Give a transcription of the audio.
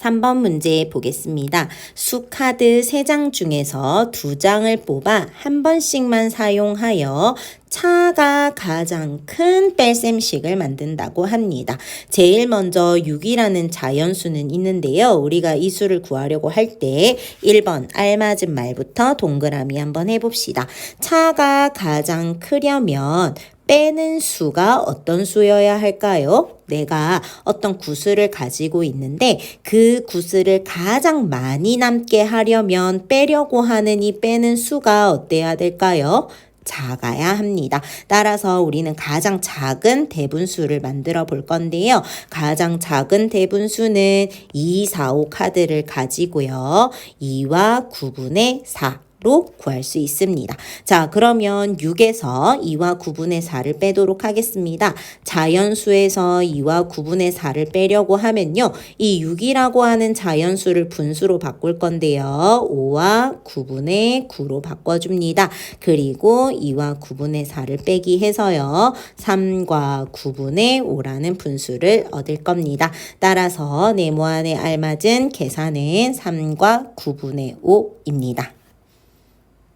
3번 문제 보겠습니다. 수 카드 3장 중에서 2장을 뽑아 한 번씩만 사용하여 차가 가장 큰 뺄셈식을 만든다고 합니다. 제일 먼저 6이라는 자연수는 있는데요. 우리가 이 수를 구하려고 할 때 1번 알맞은 말부터 동그라미 한번 해봅시다. 차가 가장 크려면 빼는 수가 어떤 수여야 할까요? 내가 어떤 구슬을 가지고 있는데 그 구슬을 가장 많이 남게 하려면 빼려고 하는 이 빼는 수가 어때야 될까요? 작아야 합니다. 따라서 우리는 가장 작은 대분수를 만들어 볼 건데요. 가장 작은 대분수는 2, 4, 5 카드를 가지고요. 2와 9분의 4. 로 구할 수 있습니다. 자, 그러면 6에서 2와 9분의 4를 빼도록 하겠습니다. 자연수에서 2와 9분의 4를 빼려고 하면요. 이 6이라고 하는 자연수를 분수로 바꿀 건데요. 5와 9분의 9로 바꿔줍니다. 그리고 2와 9분의 4를 빼기 해서요. 3과 9분의 5라는 분수를 얻을 겁니다. 따라서 네모안에 알맞은 계산은 3과 9분의 5입니다.